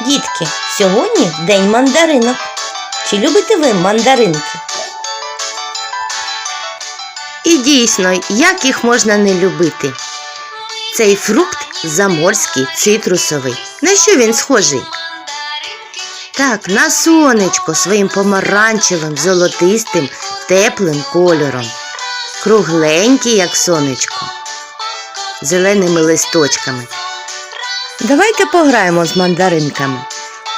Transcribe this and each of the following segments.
Дітки, сьогодні день мандаринок. Чи любите ви мандаринки? І дійсно, як їх можна не любити? Цей фрукт заморський, цитрусовий. На що він схожий? Так, на сонечко своїм помаранчевим, золотистим, теплим кольором. Кругленький, як сонечко, зеленими листочками. Давайте пограємо з мандаринками.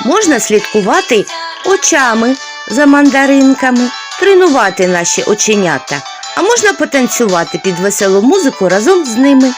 Можна слідкувати очами за мандаринками, тренувати наші оченята, а можна потанцювати під веселу музику разом з ними.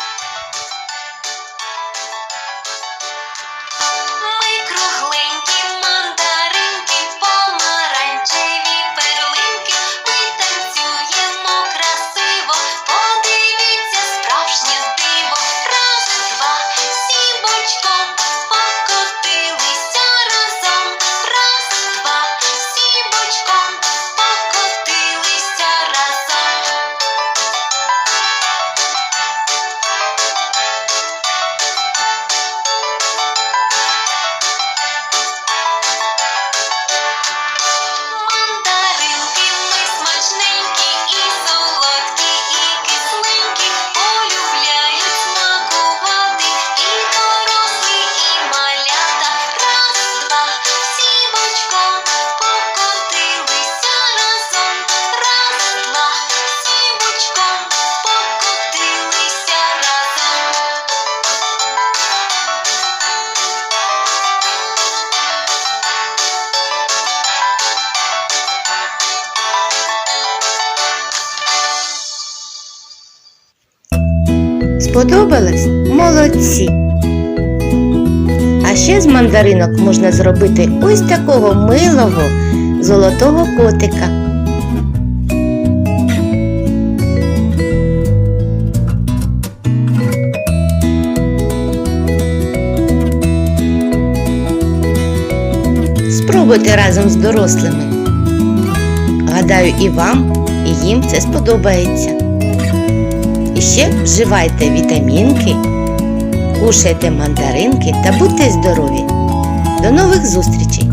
Сподобалось? Молодці! А ще з мандаринок можна зробити ось такого милого золотого котика. Спробуйте разом з дорослими. Гадаю, і вам, і їм це сподобається. Ще вживайте вітамінки, кушайте мандаринки та будьте здорові. До нових зустрічей!